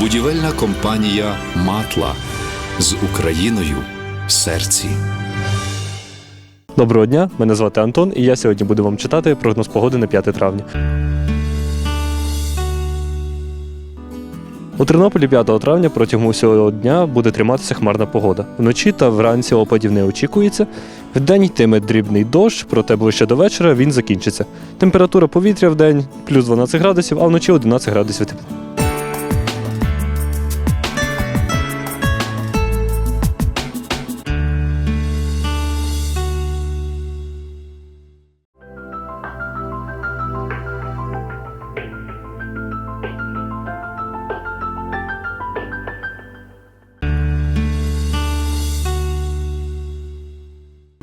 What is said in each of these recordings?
Будівельна компанія Матла з Україною в серці. Доброго дня, мене звати Антон, і я сьогодні буду вам читати прогноз погоди на 5 травня. У Тернополі 5 травня протягом усього дня буде триматися хмарна погода. Вночі та вранці опадів не очікується. Вдень йтиме дрібний дощ, проте ближче до вечора він закінчиться. Температура повітря в день плюс 12 градусів, а вночі 11 градусів тепла.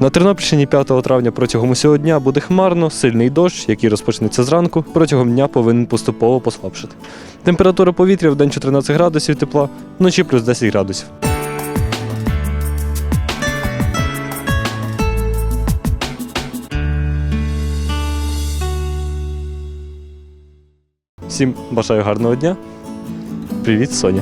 На Тернопільщині 5 травня протягом усього дня буде хмарно, сильний дощ, який розпочнеться зранку, протягом дня повинен поступово послабшити. Температура повітря в день 14 градусів тепла, вночі плюс 10 градусів. Всім бажаю гарного дня. Привіт, Соня.